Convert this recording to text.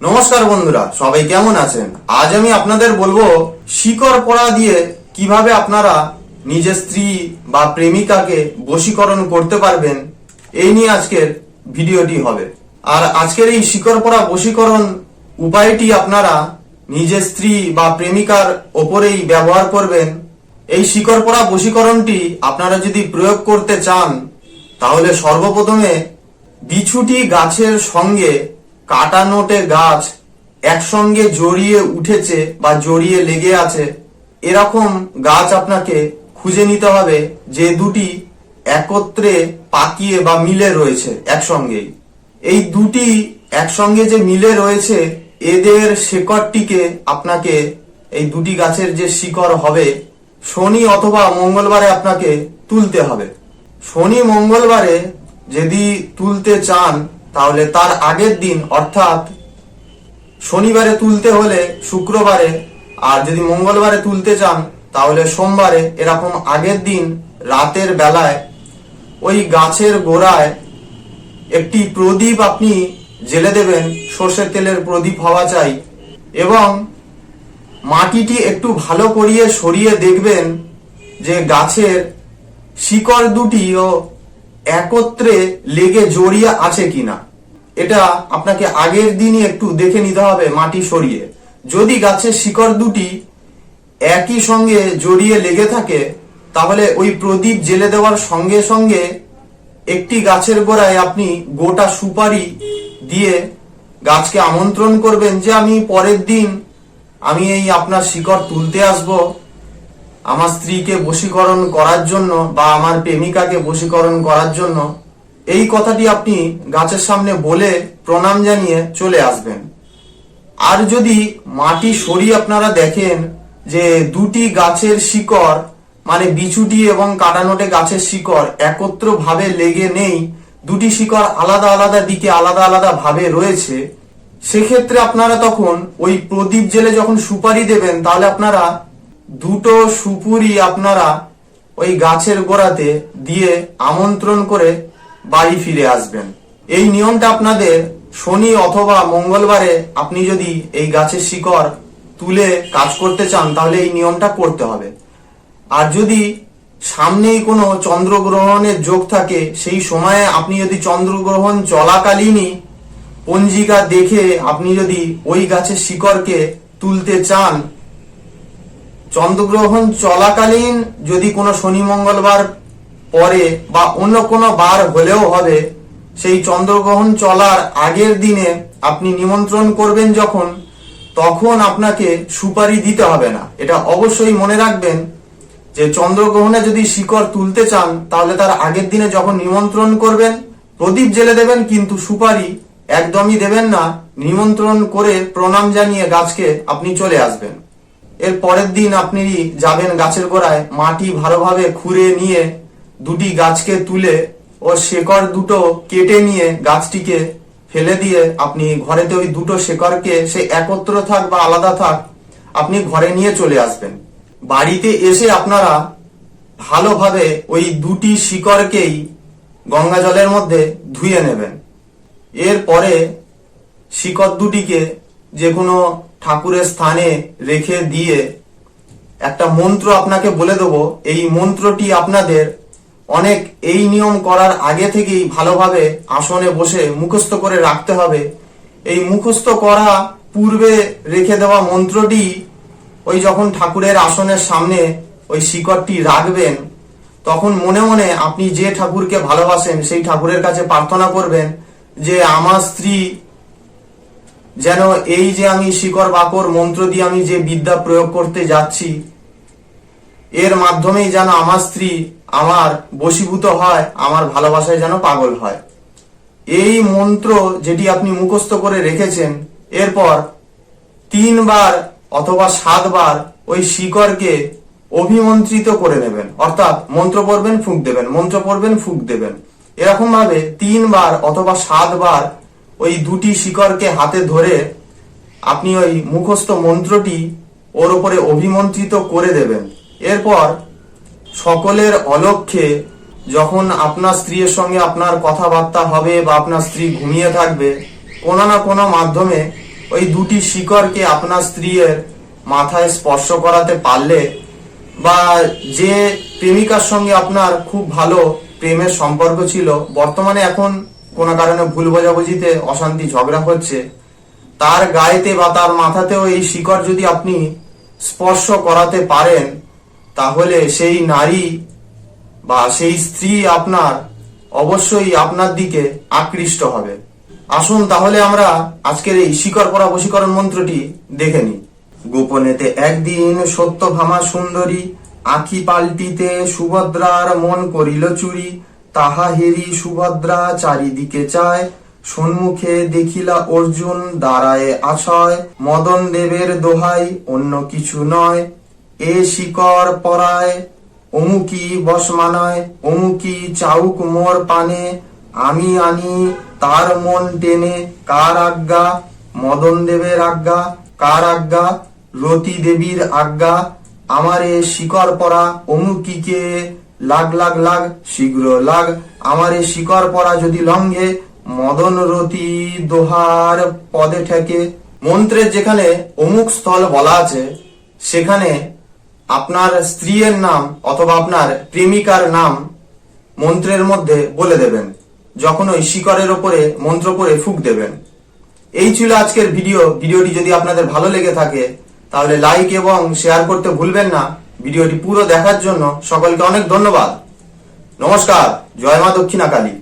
নমস্কার বন্ধুরা, সবাই কেমন আছেন? আজ আমি আপনাদের বলব শিকড় পড়া দিয়ে কীভাবে আপনারা নিজের স্ত্রী বা প্রেমিকাকে বশীকরণ করতে পারবেন, এই নিয়ে আজকের ভিডিওটি হবে। আর আজকের এই শিকড় পড়া বশীকরণ উপায়টি আপনারা নিজের স্ত্রী বা প্রেমিকার ওপরেই ব্যবহার করবেন। এই শিকড় পড়া বশীকরণটি আপনারা যদি প্রয়োগ করতে চান, তাহলে সর্বপ্রথমে বিছুটি গাছের সঙ্গে কাটা নোটে গাছ একসঙ্গে জড়িয়ে উঠেছে বা জড়িয়ে লেগে আছে, এরকম গাছ আপনাকে খুঁজে নিতে হবে যে দুটি একত্রে পাকিয়ে বা মিলে রয়েছে একসঙ্গেই। এই দুটি একসঙ্গে যে মিলে রয়েছে, এদের শেকড়টিকে আপনাকে এই দুটি গাছের যে শিকড় হবে, শনি অথবা মঙ্গলবারে আপনাকে তুলতে হবে। শনি মঙ্গলবারে যদি তুলতে চান তাহলে তার আগের দিন, অর্থাৎ শনিবারে তুলতে হলে শুক্রবারে, আর যদি মঙ্গলবারে তুলতে চান, তাহলে সোমবারে, এরকম আগের দিন, রাতের বেলায়, ওই গাছের গোড়ায় একটি প্রদীপ আপনি জেলে দেবেন, সর্ষের তেলের প্রদীপ হওয়া চাই। এবং মাটিটি একটু ভালো করিয়ে সরিয়ে দেখবেন যে গাছের শিকড় দুটিও একত্রে লেগে জড়িয়ে আছে কিনা? এটা আপনাকে আগের দিনই একটু দেখে নিতে হবে মাটি সরিয়ে। যদি গাছের শিকড় দুটি একই সঙ্গে জড়িয়ে লেগে থাকে, তাহলে ওই প্রদীপ জেলে দেওয়ার সঙ্গে সঙ্গে একটি গাছের গোড়ায় আপনি গোটা সুপারি দিয়ে গাছকে আমন্ত্রণ করবেন যে আমি পরের দিন আমি এই আপনার শিকড় তুলতে আসব। আমার স্ত্রীকে বশীকরণ করার জন্য বা আমার প্রেমিকাকে বশীকরণ করার জন্য এই কথাটি আপনি গাছের সামনে বলে প্রণাম জানিয়ে চলে আসবেন। আর যদি মাটি সরিয়ে আপনারা দেখেন যে দুটি গাছের শিকড় মানে বিচুটি এবং কাটানোটে গাছের শিকড় একত্র ভাবে লেগে নেই, দুটি শিকড় আলাদা আলাদা দিকে আলাদা আলাদা ভাবে রয়েছে, সেক্ষেত্রে আপনারা তখন ওই প্রদীপ জেলে যখন সুপারি দেবেন, তাহলে আপনারা দুটো সুপুরি আপনারা ওই গাছের গোড়াতে দিয়ে আমন্ত্রণ করে বাড়ি ফিরে আসবেন। এই নিয়মটা আপনাদের শনি অথবা মঙ্গলবারে আপনি যদি এই গাছের শিকড় তুলে কাজ করতে চান, তাহলে এই নিয়মটা করতে হবে। আর যদি সামনেই কোনো চন্দ্রগ্রহণের যোগ থাকে, সেই সময়ে আপনি যদি চন্দ্রগ্রহণ চলাকালীনই পঞ্জিকা দেখে আপনি যদি ওই গাছের শিকড়কে তুলতে চান চন্দ্রগ্রহণ চলাকালীন যদি কোনো শনি মঙ্গলবার পরে বা অন্য কোনো বার হলেও হবে, সেই চন্দ্রগ্রহণ চলার আগের দিনে আপনি নিমন্ত্রণ করবেন যখন, তখন আপনাকে সুপারি দিতে হবে না। এটা অবশ্যই মনে রাখবেন যে চন্দ্রগ্রহণে যদি শিকড় তুলতে চান, তাহলে তার আগের দিনে যখন নিমন্ত্রণ করবেন, প্রদীপ জেলে দেবেন, কিন্তু সুপারি একদমই দেবেন না। নিমন্ত্রণ করে প্রণাম জানিয়ে গাছকে আপনি চলে আসবেন। এর পরের দিন আপনি যাবেন গাছের গোড়ায়, মাটি ভালোভাবে খুঁড়ে নিয়ে দুটি গাছকে তুলে ও শেকড় দুটো কেটে নিয়ে গাছটিকে ফেলে দিয়ে আপনি ঘরেতে ওই দুটো শেকড়কে, সে একত্র থাক বা আলাদা থাক, আপনি ঘরে নিয়ে চলে আসবেন। বাড়িতে এসে আপনারা ভালোভাবে ওই দুটি শিকড়কেই গঙ্গা জলের মধ্যে ধুয়ে নেবেন। এরপরে শিকড় দুটিকে যে কোনো ঠাকুরের স্থানে রেখে দিয়ে একটা মন্ত্র আপনাকে বলে দেবো। এই মন্ত্রটি আপনাদের অনেক এই নিয়ম করার আগে থেকেই ভালোভাবে আসনে বসে মুখস্থ করে রাখতে হবে। এই মুখস্থ করা পূর্বে রেখে দেওয়া মন্ত্রটি ওই যখন ঠাকুরের আসনের সামনে ওই শিকড়টি রাখবেন, তখন মনে মনে আপনি যে ঠাকুরকে ভালোবাসেন সেই ঠাকুরের কাছে প্রার্থনা করবেন যে, আমার স্ত্রী যেন এই যে আমি শিকড় বাকর মন্ত্র দিয়ে আমি যে বিদ্যা প্রয়োগ করতে যাচ্ছি, এর মাধ্যমেই যেন আমার স্ত্রী আমার বশীভূত হয়, আমার ভালোবাসায় যেন পাগল হয়। এই মন্ত্র যেটি আপনি মুখস্থ করে রেখেছেন, এরপর তিনবার অথবা সাতবার ওই শিকড়কে অভিমন্ত্রিত করে নেবেন। অর্থাৎ মন্ত্র পড়বেন, ফুঁক দেবেন। মন্ত্র পড়বেন, ফুঁক দেবেন। এরকম ভাবে তিনবার অথবা সাতবার ওই দুটি শিকড়কে হাতে ধরে আপনি ওই মুখস্থ মন্ত্রটি ওর উপরে অভিমন্ত্রিত করে দেবেন। এরপর সকলের অলক্ষ্যে যখন আপনার স্ত্রীর সঙ্গে আপনার কথাবার্তা হবে বা আপনার স্ত্রী ঘুমিয়ে থাকবে, কোনো না কোনো মাধ্যমে ওই দুটি শিকড়কে আপনার স্ত্রীর মাথায় স্পর্শ করাতে পারলে বা যে প্রেমিকার সঙ্গে আপনার খুব ভালো প্রেমের সম্পর্ক ছিল, বর্তমানে এখন কোনো কারণে ভুল বোঝাবুঝিতে অশান্তি ঝগড়া হচ্ছে। তার গায়েতে বা তার মাথাতেও এই শিকড় যদি আপনি স্পর্শ করাতে পারেন, তাহলে সেই নারী বা সেই স্ত্রী আপনার অবশ্যই আপনার দিকে আকৃষ্ট হবে। আসুন তাহলে আমরা আজকের এই শিকড় পরা বশীকরণ মন্ত্রটি দেখে নিই। গোপনেতে একদিন সত্য সত্যভামা সুন্দরী আখি পাল্টিতে সুভদ্রার মন করিল চুরি তাহা হেরি সুভদ্রা চারিদিকে চায়। সম্মুখে দেখিলা অর্জুন দাঁড়ায় আছয়। মদন দেবের দোহাই অন্য কিছু নয়। এ শিকর পরায় অমুকি বসমানায় অমুকি চাউক মোর পানে। আমি আনি তার মন টেনে, কার আজ্ঞা? মদন দেবের আজ্ঞা, কার আজ্ঞা? রতি দেবীর আজ্ঞা। আমারে শিকর পরা অমুকিকে লাগ লাগ লাগ, শীঘ্র লাগ। আমারে শিকর পরা যদি লঙ্ঘে, মদন রতি দোহার পদে ঠেকে। মন্ত্রের যেখানে অমুক স্থল বলা আছে, সেখানে আপনার স্ত্রীর নাম অথবা আপনার প্রেমিকার নাম মন্ত্রের মধ্যে বলে দেবেন। যখন ওই শিকরের ওপরে মন্ত্র পড়ে ফুক দেবেন। এই ছিল আজকের ভিডিও। ভিডিওটি যদি আপনাদের ভালো লেগে থাকে, তাহলে লাইক এবং শেয়ার করতে ভুলবেন না। ভিডিওটি পুরো দেখার জন্য সকলকে অনেক ধন্যবাদ। নমস্কার জয় মা দক্ষিণা কালী